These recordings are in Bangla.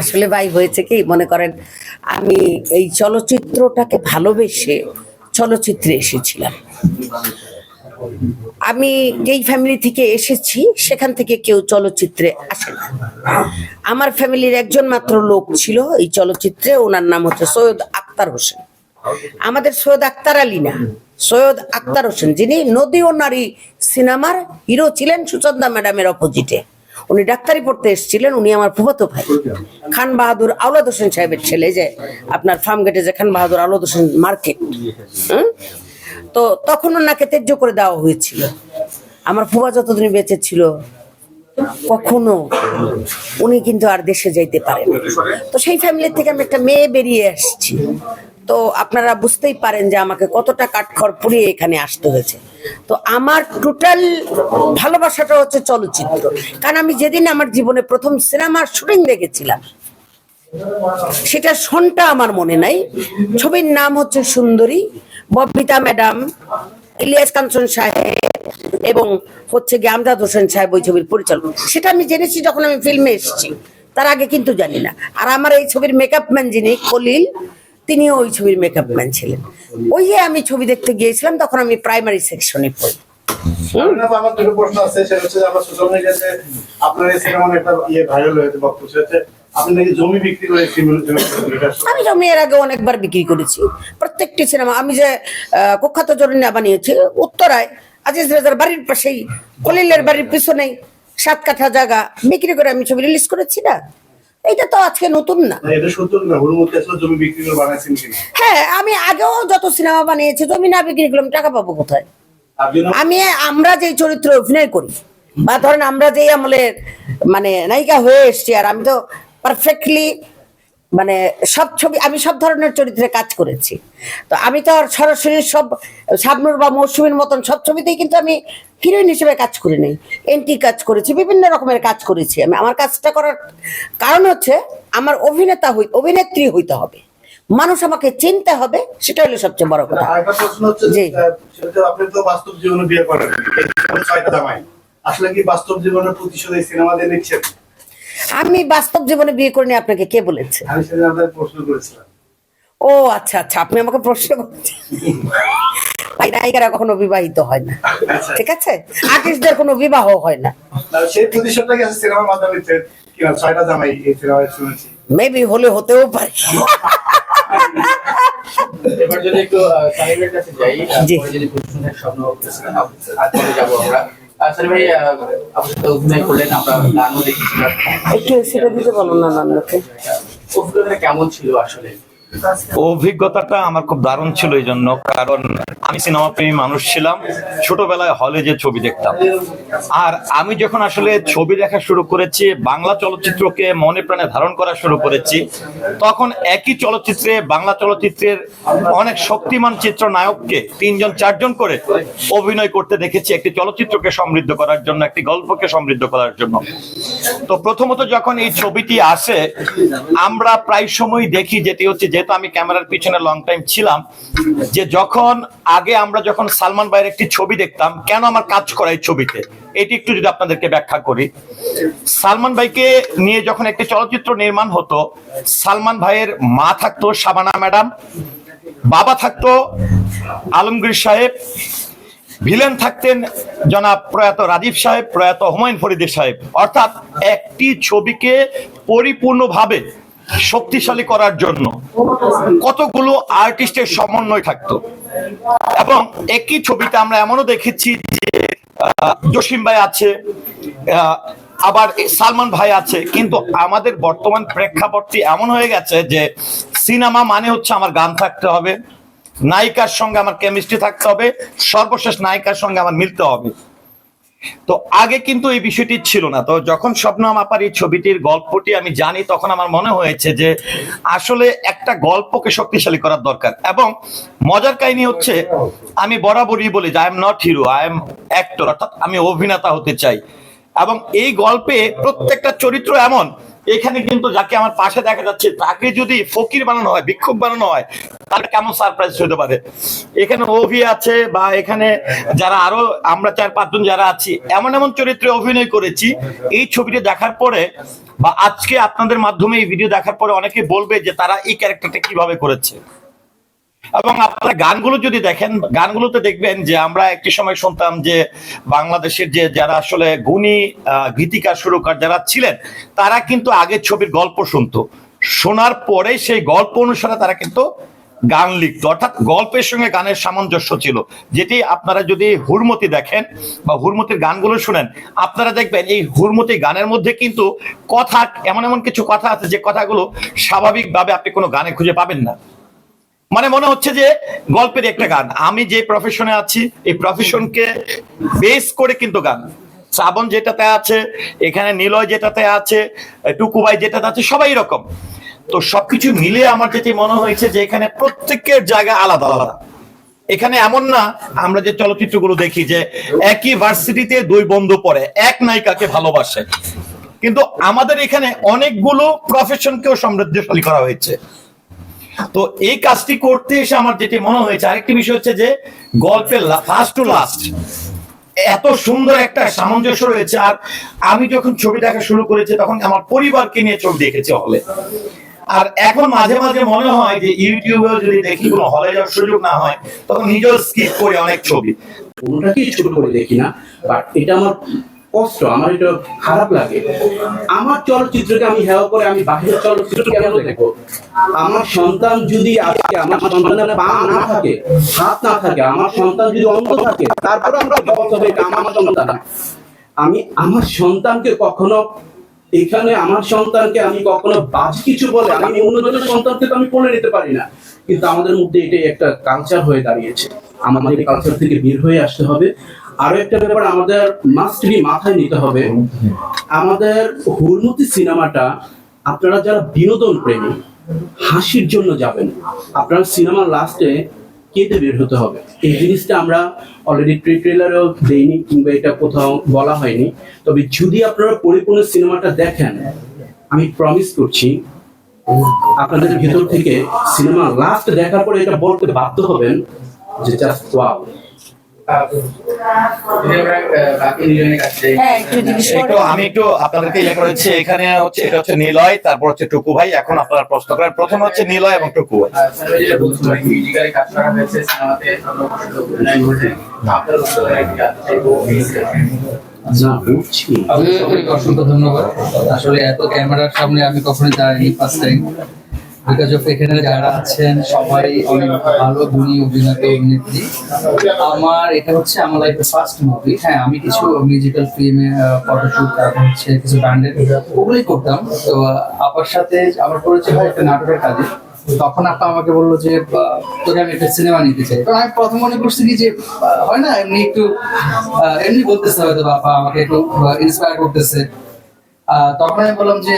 আসলে ভাই, হয়েছে কি, মনে করেন, আমি এই চলচ্চিত্রটাকে ভালোবেসে চলচ্চিত্রে এসেছিলাম। আমি যেই ফ্যামিলি থেকে এসেছি, সেখান থেকে কেউ চলচ্চিত্রে আসে না। আমার ফ্যামিলির একজন মাত্র লোক ছিল এই চলচ্চিত্রে, ওনার নাম হচ্ছে সৈয়দ আক্তার হোসেন। আমাদের সৈয়দ আক্তার আলী না, সৈয়দ আক্তার হোসেন, যিনি নদী ও নারী সিনেমার হিরো ছিলেন সুচন্দা ম্যাডামের অপোজিটে উনি ডাক্তারি পড়তে এসেছিলেন, উনি আমার ফুফাতো ভাই। খান বাহাদুর আওলাদ হোসেন সাহেবের ছেলে যে, আপনার ফার্ম গেটে যে খান বাহাদুর আওলাদ হোসেন মার্কেট? তো তখন ওনাকে ত্যায্য করে দেওয়া হয়েছিল। আমার ফুফা যতদিন বেঁচে ছিল, কখনো উনি কিন্তু আর দেশে যাইতে পারেন। তো সেই ফ্যামিলি থেকে আমি একটা মেয়ে বেরিয়ে আসছি। তো আপনারা বুঝতেই পারেন যে আমাকে কতটা কাঠখড় পুড়িয়ে এখানে আসতে হয়েছে। তো আমার টোটাল ভালোবাসাটা হচ্ছে চলচ্চিত্র। কারণ আমি যেদিন আমার জীবনে প্রথম সিনেমার শুটিং দেখেছিলাম, সেটা সনটা আমার মনে নাই। ছবির নাম হচ্ছে সুন্দরী, ববিতা ম্যাডাম, ইলিয়াস কাঞ্চন সাহেব এবং হচ্ছে গিয়ে আমজাদ হোসেন সাহেব ওই ছবির পরিচালক। সেটা আমি জেনেছি যখন আমি ফিল্মে এসেছি, তার আগে কিন্তু জানি না। আর আমার এই ছবির মেকআপ ম্যান যিনি খলিল তিনিও ওই ছবির মেকআপ ম্যান ছিলেন। ওই যে আমি ছবি দেখতে গিয়েছিলাম তখন আমি প্রাইমারি সেকশনে পড়ি। আমার দুটো প্রশ্ন আছে সেটা হচ্ছে আমার সোশ্যাল মিডিয়াতে আপনার এই সিনেমার একটা ইয়ে ভাইরাল হয়েছে বক্তব্য? আমি জমি এর আগে অনেকবার বিক্রি করেছি। প্রত্যেকটি সিনেমা আমি যে কুখ্যাত জরিনা বানিয়েছি উত্তরায় আজিজ রেজার বাড়ির পাশেই কলিলের বাড়ির পিছনেই সাত কাঠা জায়গা। বিক্রি করে আমি ছবি রিলিজ করেছি না। এইটা তো আজকে নতুন না। না, এটা সত্য না হুড়মুখী আসলে জমি বিক্রি করে বানাইছেন কিনা? হ্যাঁ আমি আগেও যত সিনেমা বানিয়েছি জমি না বিক্রি করলাম টাকা পাবো কোথায়? আমি আমরা যেই চরিত্রে অভিনয় করি বা ধরেন আমরা যেই আমলের মানে নায়িকা হয়ে এসছি আর আমি তো পারফেক্টলি মানে সব ছবি আমি সব ধরনের চরিত্রে কাজ করেছি। তো আমি তো আর সরাসরি সব শাবনুর বা মৌসুমীর মতন সব ছবিতেই কিন্তু আমি হিরোইন হিসেবে কাজ করি নাই এন্টি কাজ করেছি বিভিন্ন রকমের কাজ করেছি আমি। আমার কাজটা করার কারণ হচ্ছে আমার অভিনেতা হই অভিনেত্রী হইতে হবে। মানুষ আমাকে চিনতে হবে সেটা হলো সবচেয়ে বড় কথা। জি। আপনি তো বাস্তব জীবনে বিয়ে করেন। আসলে কি বাস্তব জীবনের প্রতিশোধ এই নিচ্ছেন? আমি বাস্তব জীবনে বিয়ে করিনি আপনাকে কে বলেছে? আমি সেদিন আপনাকে প্রশ্ন করেছিলাম। ও আচ্ছা আচ্ছা আপনি আমাকে প্রশ্ন করছেন। ভাই নায়িকারা কখনো বিবাহিত হয় না। আচ্ছা। ঠিক আছে? আর্টিস্টদের কোনো বিবাহ হয় না। সেই প্রতিশোধটা কি সিনেমার মাধ্যমে? ছয়টা জামাই এই সিনেমায় শুনেছি। মেবি হলে হতেও পারে। এবার যদি একটু সাহেবের কাছে যাই আহ, জি। পরে যদি প্রশ্নের স্বপ্ন করতেছেন যাব আমরা। আহ, ভাই আহ, আপনার অভিনয় করলেন আমরা গানও দেখেছিলাম একটু সেটা দিতে বলো না কেমন ছিল আসলে? অভিজ্ঞতাটা আমার খুব দারুণ ছিল এই জন্য, কারণ আমি সিনেমা প্রেমী মানুষ ছিলাম, ছোটবেলায় হলে যে ছবি দেখতাম। আর আমি যখন আসলে ছবি দেখা শুরু করেছি, বাংলা চলচ্চিত্রকে মনে প্রাণে ধারণ করা শুরু করেছি, তখন একই চলচ্চিত্রে, বাংলা চলচ্চিত্রের অনেক শক্তিমান চিত্রনায়ককে তিনজন, চারজন করে অভিনয় করতে দেখেছি, একটি চলচ্চিত্রকে সমৃদ্ধ করার জন্য, একটি গল্পকে সমৃদ্ধ করার জন্য। তো প্রথমত যখন এই ছবিটি আসে, আমরা প্রায় সময় দেখি যেটি হচ্ছে যেহেতু আমি ক্যামেরার পিছনে লং টাইম ছিলাম, যে যখন আগে আমরা যখন সালমান ভাইয়ের একটি ছবি দেখতাম, কেন আমার কাজ করা এই ছবিতে? এটি একটু যদি আপনাদেরকে ব্যাখ্যা করি। সালমান ভাইকে নিয়ে যখন একটি চলচ্চিত্র নির্মাণ হতো, সালমান ভাইয়ের মা থাকতো শাবানা ম্যাডাম, বাবা থাকতো আলমগীর সাহেব, ভিলেন থাকতেন জনাব প্রয়াত রাজীব সাহেব, প্রয়াত হুমায়ুন ফরিদি সাহেব। অর্থাৎ একটি ছবিকে পরিপূর্ণভাবে শক্তিশালী করার জন্য কতগুলো আর্টিস্টের সমন্বয় থাকতো। এবং একই ছবিতে আমরা এমনও দেখেছি যে জসিম ভাই আছে আবার সালমান ভাই আছে, কিন্তু আমাদের বর্তমান প্রেক্ষাপটটি এমন হয়ে গেছে যে, সিনেমা মানে হচ্ছে আমার গান থাকতে হবে, নায়িকার সঙ্গে আমার কেমিস্ট্রি থাকতে হবে, সর্বশেষ নায়িকার সঙ্গে আমার মিলতে হবে। তো আগে কিন্তু এই বিষয়টি ছিল না। তো যখন স্বপ্নম আপার এই ছবিটির গল্পটি আমি জানি, তখন আমার মনে হয়েছে যে আসলে একটা গল্পকে শক্তিশালী করার দরকার। এবং মজার কাহিনী হচ্ছে, আমি বরাবরই বলি যে I am not hero I am actor অর্থাৎ আমি অভিনেতা হতে চাই। এবং এই গল্পে প্রত্যেকটা চরিত্র এমন এখানে কিন্তু যাকে আমার পাশে দেখা যাচ্ছে, তাকে যদি ফকির বানানো হয় বিক্ষোভ বানানো হয়, তাহলে কেমন সারপ্রাইজ হতে পারে? এখানে অভি আছে বা এখানে যারা আরও, আমরা চার পাঁচজন যারা আছি, এমন এমন চরিত্রে অভিনয় করেছি। এই ছবিটি দেখার পরে বা আজকে আপনাদের মাধ্যমে এই ভিডিও দেখার পরে অনেকে বলবে যে তারা এই ক্যারেক্টারটা কীভাবে করেছে। এবং আপনারা গানগুলো যদি দেখেন, গানগুলোতে দেখবেন যে আমরা একটি সময় শুনতাম যে বাংলাদেশের যে যারা আসলে গুণী গীতিকার, সুরকার যারা ছিলেন, তারা কিন্তু আগের ছবির গল্প শুনতো। শোনার পরে সেই গল্প অনুসারে তারা কিন্তু গান লিখতো। অর্থাৎ গল্পের সঙ্গে গানের সামঞ্জস্য ছিল। যেটি আপনারা যদি হুরমতি দেখেন বা হুরমতির গানগুলো শুনেন, আপনারা দেখবেন এই হুরমতি গানের মধ্যে কিন্তু কথা, এমন এমন কিছু কথা আছে যে কথাগুলো স্বাভাবিকভাবে আপনি কোনো গানে খুঁজে পাবেন না। মানে মনে হচ্ছে যে গল্পের একটা গান। আমি যে প্রফেশনে আছি, এই প্রফেশনকে বেস করে কিন্তু গান। শ্রাবণ যেটাতে আছে, এখানে নিলয় যেটাতে আছে, টুকুবাই যেটাতে আছে, সবাই এরকম। তো সবকিছু মিলে আমার যেটি মনে হয়েছে যে এখানে প্রত্যেকের জায়গা আলাদা আলাদা। এখানে এমন না, আমরা যে চলচ্চিত্রগুলো দেখি যে একই ভার্সিটিতে দুই বন্ধু পড়ে, এক নায়িকাকে ভালোবাসে। কিন্তু আমাদের এখানে অনেকগুলো প্রফেশনকেও সমৃদ্ধশালী করা হয়েছে। তো এই কাজটি করতে এসে আমার যেটি মনে হয়েছে, আরেকটি বিষয় হচ্ছে যে গল্পের ফার্স্ট টু লাস্ট এত সুন্দর একটা সামঞ্জস্য রয়েছে। আর আমি যখন ছবি দেখা শুরু করেছি, তখন আমার পরিবারকে নিয়ে ছবি দেখেছি হলে আর এখন মাঝে মাঝে মনে হয় যে ইউটিউবেও যদি দেখি, কোনো হলে যাওয়ার সুযোগ না হয়, তখন নিজেও স্কিপ করি অনেক ছবি। কোনোটাকেই ছোট করে দেখি না বাট এটা আমার কষ্ট, আমার এটা খারাপ লাগে। আমার চলচ্চিত্রকে আমি হেয় করে, আমি বাহিরের চলচ্চিত্র কেন দেখব। আমার সন্তান যদি আজকে আমার সন্তানের পা না থাকে, হাত না থাকে, আমার সন্তান যদি অন্ধ থাকে তারপরে আমরা জগৎ হবে, এটা আমার সন্তান আমি, আমার সন্তানকে কখনো, এখানে আমার সন্তানকে আমি কখনো বাজ কিছু বলে, আমি অন্যজনের সন্তানকে তো আমি কোলে নিতে পারি না। কিন্তু আমাদের মধ্যে এটাই একটা কালচার হয়ে দাঁড়িয়েছে। আমাদের কালচার থেকে বের হয়ে আসতে হবে। আরও একটা ব্যাপার আমাদের মাস্ট বি মাথায় নিতে হবে। আমাদের হুরমতি সিনেমাটা আপনারা যারা বিনোদন প্রেমী, হাসির জন্য যাবেন। আপনার সিনেমার লাস্টে কেঁদে বের হতে হবে। এই জিনিসটা আমরা অলরেডি প্রি ট্রেলারেও দেইনি কিংবা এটা কোথাও বলা হয়নি। তবে যদি আপনারা পরিপূর্ণ সিনেমাটা দেখেন, আমি প্রমিস করছি, আপনাদের ভেতর থেকে সিনেমা লাস্ট দেখার পরে এটা বলতে বাধ্য হবেন যে জাস্ট ওয়াও হ্যাঁ, একটু জিজ্ঞেস করো। একটু আমি একটু আপনাদেরকে ইয়ে করেছি এখানে হচ্ছে এটা হচ্ছে নিলয় তারপর হচ্ছে টুকু ভাই এখন আপনারা প্রশ্ন করেন। প্রথম হচ্ছে নিলয় এবং টুকু। অসংখ্য ধন্যবাদ। আসলে এত ক্যামেরার সামনে আমি কখনোই দাঁড়াইনি ফার্স্ট টাইম এখানে যারা আছেন, সবাই অনেক ভালো গুণী অভিনেতা, অভিনেত্রী। আমার এটা হচ্ছে আমার লাইফের ফার্স্ট মুভি হ্যাঁ আমি কিছু মিউজিক্যাল ফিল্মে ফটোশুট তারপর হচ্ছে কিছু ব্র্যান্ডের ওগুলোই করতাম। তো আপার সাথে আমার একটা নাটকের কাজে। তখন আপা আমাকে বলল যে তোকে আমি একটা সিনেমা নিতে চাই। তো আমি প্রথম মনে করছি কি যে হয় না, এমনি একটু এমনি বলতেছে হয়তো বাবা আমাকে একটু ইন্সপায়ার করতেছে। তখন আমি বললাম যে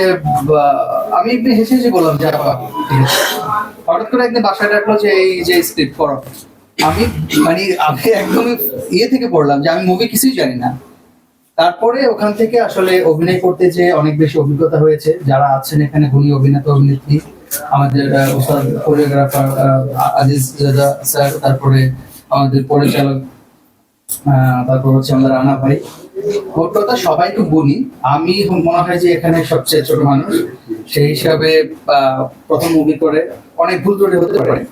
আমি একটু হেসে হেসে বললাম যে হঠাৎ করে একদিন বাসায় ডাকলো যে, এই যে স্ক্রিপ্ট করো আমি মানে আমি একদমই ইয়ে থেকে পড়লাম যে, আমি মুভি কিছুই জানি না। তারপরে ওখান থেকে আসলে অভিনয় করতে যে অনেক বেশি অভিজ্ঞতা হয়েছে। যারা আছেন এখানে গুণী অভিনেতা অভিনেত্রী, আমাদের কোরিওগ্রাফার আজিজ দাদা স্যার, তারপরে আমাদের পরিচালক তারপর হচ্ছে আমাদের রানা ভাই। মোট কথা সবাই খুব গুণী আমি মনে হয় যে এখানে সবচেয়ে ছোট মানুষ সেই হিসাবে প্রথম মুভি করে অনেক ভুল ত্রুটি হতে পারে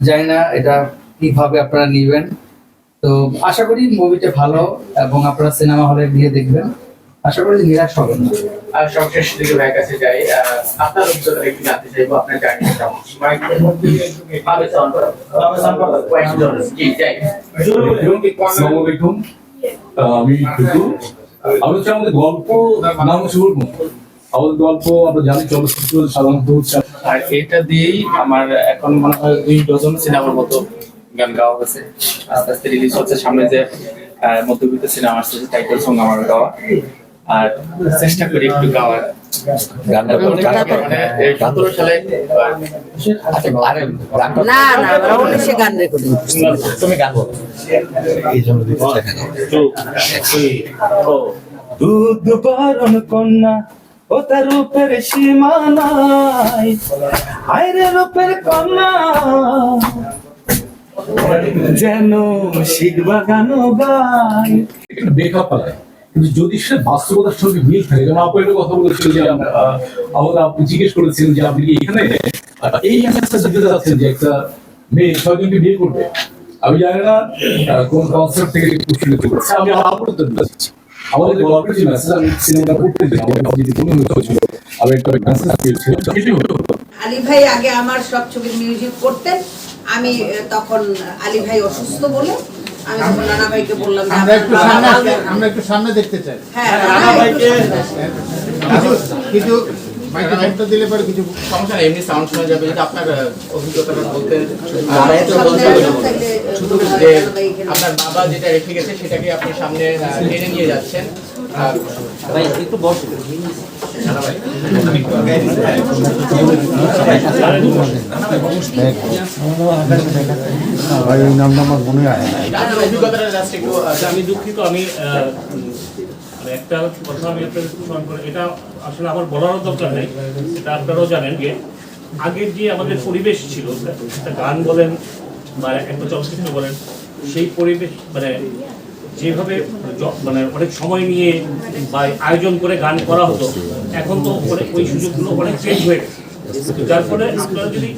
জানি না এটা কীভাবে আপনারা নিবেন। তো আশা করি মুভিটা ভালো এবং আপনারা সিনেমা হলে গিয়ে দেখবেন। আশা করি নিরাশ হবেন না। আর সবশেষ দিকে ভাইয়ের কাছে যাই আপনার উত্তরে একটু জানতে চাইব আপনার জার্নিটা ভাবে সাউন্ড করো ভাবে সাউন্ড করো কয়েকজন জি যাই। আসসালামু আলাইকুম আহ, আমি কিন্তু আমি হচ্ছে আমাদের গল্প নাম হচ্ছে উর্মু আমাদের গল্প আমরা জানি চলচ্চিত্র সাধারণত হচ্ছে আর এটা দিয়েই আমার এখন মনে হয় দুই ডজন সিনেমার মতো গান গাওয়া হয়েছে। আস্তে আস্তে রিলিজ হচ্ছে সামনে যে মধ্যবিত্ত সিনেমা আসছে টাইটেল সং আমার গাওয়া। আর চেষ্টা করি একটু গাওয়ার। গানটা মানে এই সতেরো সালে না না গান রেকর্ডিং তুমি গান বলো। দুধ পারন কন্যা ও তার রূপের সীমানায়। আইরে রূপের কন্যা। যেন শিখবা গান গায়। একটু বেখা পালায় কিন্তু যদি সে বাস্তবতার সঙ্গে মিল থাকে যেমন আপু একটা কথা বলেছিল যে আহ, আমাদের আপনি জিজ্ঞেস করেছিলেন যে আপনি কি এখানে? এই মেসেজটা দিতে চাচ্ছেন যে একটা মেয়ে ছয়জনকে বিয়ে করবে। আমি জানি না কোন কনসেপ্ট থেকে কোশ্চেন করেছে আমি আমার উত্তর দিচ্ছি আমাদের ভাই আগে আমার সব ছবির মিউজিক করতেন। আমি তখন আলী ভাই অসুস্থ বলে আমরা একটু আপনার সামনে বাবা- আমরা একটু সামনে দেখতে চাই। হ্যাঁ নানা ভাইকে কিছু দিলে পরে কিছু সমস্যা নেই এমনি সাউন্ড শোনা যাবে। যদি আপনার অভিজ্ঞতাটা বলতে যে আপনার বাবা যেটা রেখে গেছে সেটাকে আপনি সামনে টেনে নিয়ে যাচ্ছেন। আর আপনার অভিজ্ঞতাটা জাস্ট একটু আহ, আমি দুঃখিত আমি আহ, উম, মানে একটা কথা আমি এটা আসলে আমার বলারও দরকার নেই এটা আপনারাও জানেন যে আগের যে আমাদের পরিবেশ ছিল একটা গান বলেন বা একটা চলচ্চিত্র বলেন সেই পরিবেশ মানে যেভাবে মানে অনেক সময় নিয়ে বা আয়োজন করে গান করা হতো, এখন তো অনেক ওই সুযোগগুলো অনেক চেঞ্জ হয়ে গেছে। যার ফলে আপনারা যদি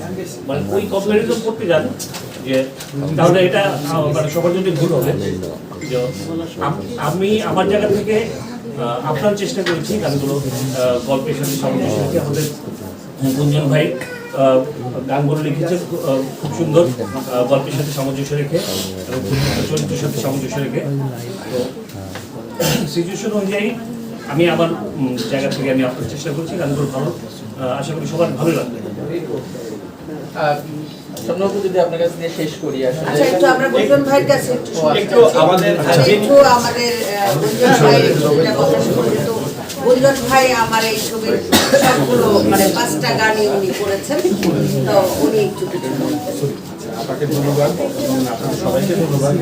মানে ওই কম্পারিজন করতে যান, যে তাহলে এটা মানে সবার জন্য ভুল হবে। আমি আমার জায়গা থেকে আপনার চেষ্টা করেছি গানগুলো গল্পের সাথে সামঞ্জস্য আমাদের গুঞ্জন ভাই গানগুলো লিখেছে খুব সুন্দর গল্পের সাথে সামঞ্জস্য রেখে এবং চরিত্রের সাথে সামঞ্জস্য রেখে তো সিচুয়েশন অনুযায়ী আমি আমার জায়গা থেকে আমি আপনার চেষ্টা করছি গানগুলো ভালো আশা করি সবার ভালো লাগবে যদি আপনার কাছ দিয়ে শেষ করি আসলে আচ্ছা একটু আমরা গুঞ্জন ভাইয়ের কাছে একটু শুনতে একটু চাচ্ছি। আমাদের আচ্ছা, আমাদের গুঞ্জন ভাই কথা শুনব গুঞ্জন ভাই আমার এই ছবির সবগুলো মানে পাঁচটা গানই উনি করেছেন। তো উনি একটু কিছু আপনাকে ধন্যবাদ। এবং আপনাদের সবাইকে ধন্যবাদ।